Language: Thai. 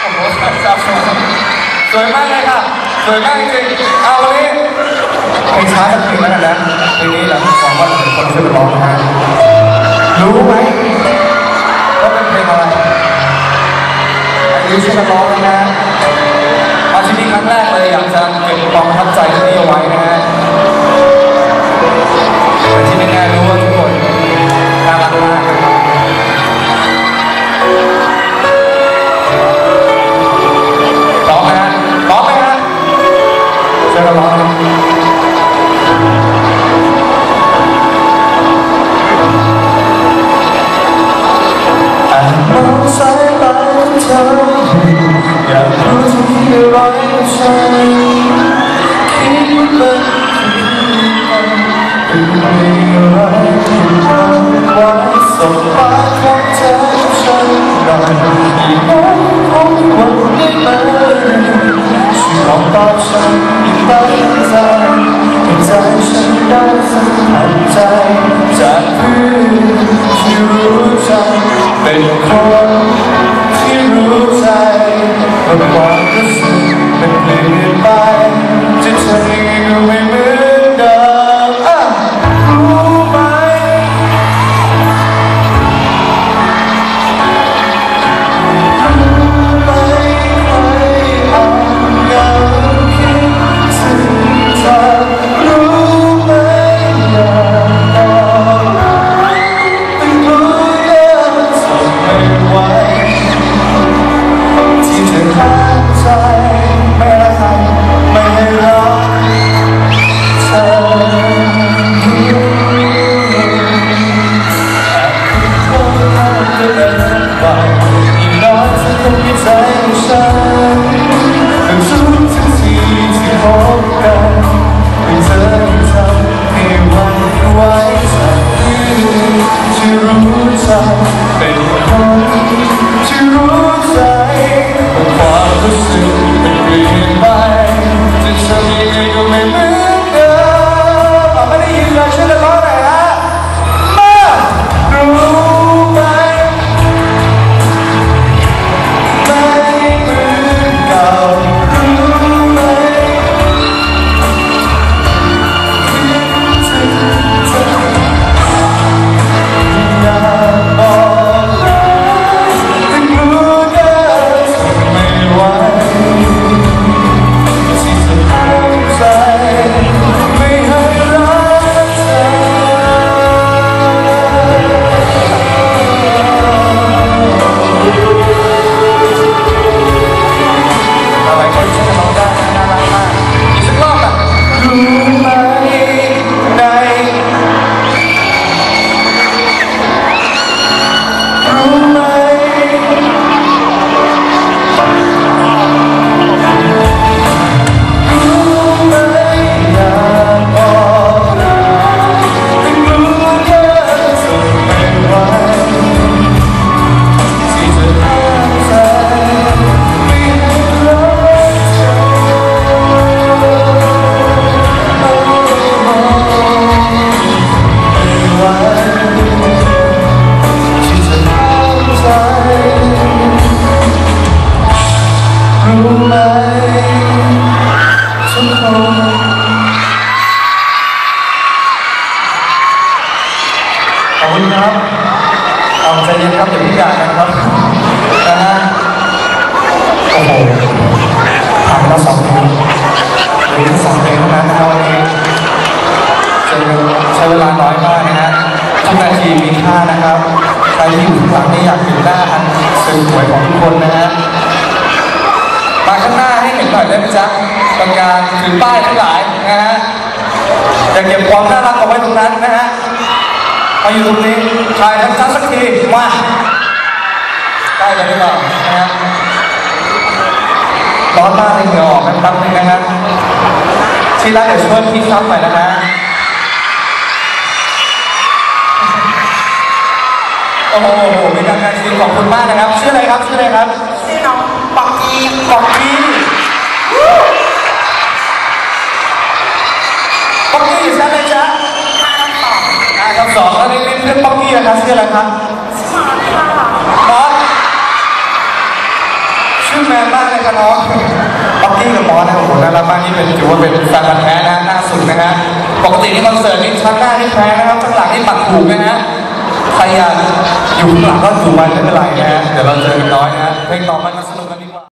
โอ้โหครับสวยมากเลยค่ะ สวยมากจริงๆเอาวันนี้เพลงช้าสักเพลงแล้วกันนะเพลงนี้หละหวังว่าจะมีคนช่วยร้องนะฮะรู้ไหมว่าเป็นเพลงอะไรอันนี้ช่วยร้องนะมาที่นี่ครั้งแรกเลยอยากจะเก็บความประทับใจที่นี่เอาไว้นะฮะแต่ที่แน่ๆรู้ว่าทุกคนน่ารักมาก ว้ส่งฟ้าข เป็นไปอีกน้อ ใจเย็นครับอย่าเพิ่งอยากนะครับนะฮะโอ้โหผ่านมาสองเพลงเหลือสองเพลงเท่านั้นนะครับวันนี้ใช้ใช้เวลาน้อยมากนะฮะทุกนาทีมีค่านะครับใครที่อยู่ข้างหลังนี่อยากเห็นหน้าอันสวยของทุกคนนะฮะมาข้างหน้าให้เห็นหน่อยได้ไหมจ๊ะตรงกางถือป้ายทั้งหลายนะฮะอย่าเก็บความน่ารักเอาไว้ตรงนั้นนะฮะมาอยู่ตรงนี้ถ่ายทั้งชั้นสักที กล้กันดีกว่านะฮะร้อนมากเลยเหงื่อออกกันแป๊บนึงนะฮะที่รักเดี๋ยวช่วยพี่ครับหน่อยนะฮะโอ้โหมีการการซีนขอบคุณมากนะครับชื่ออะไรครับชื่ออะไรครับชื่อน้องป๊อกกี้ป๊อกกี้ป๊อกกี้อยู่ชั้นไหนจ๊ะมาต่ออ่าคำสองแล้วนี่เพื่อนป๊อกกี้นะครับชื่ออะไรครับ ชื่อมาค่ะ บอสชื่อ แมนมากเลยครับน้อง ป๊อกกี้กับมอสนะโอ้โหน่ารักมากนี่เป็นถือว่าเป็นแฟนพันธุ์แท้นะหน้าสุดนะฮะปกตินี่คอนเสิร์ตนี่ชั้นหน้านี่แพ้นะครับข้างหลังนี่ปักถูกนะฮะใครอยากอยู่ข้างหลังก็อยู่ไปไม่เป็นไรนะฮะเดี๋ยวเราเจอกันน้อยนะฮะเพลงต่อไปมาสนุกกัน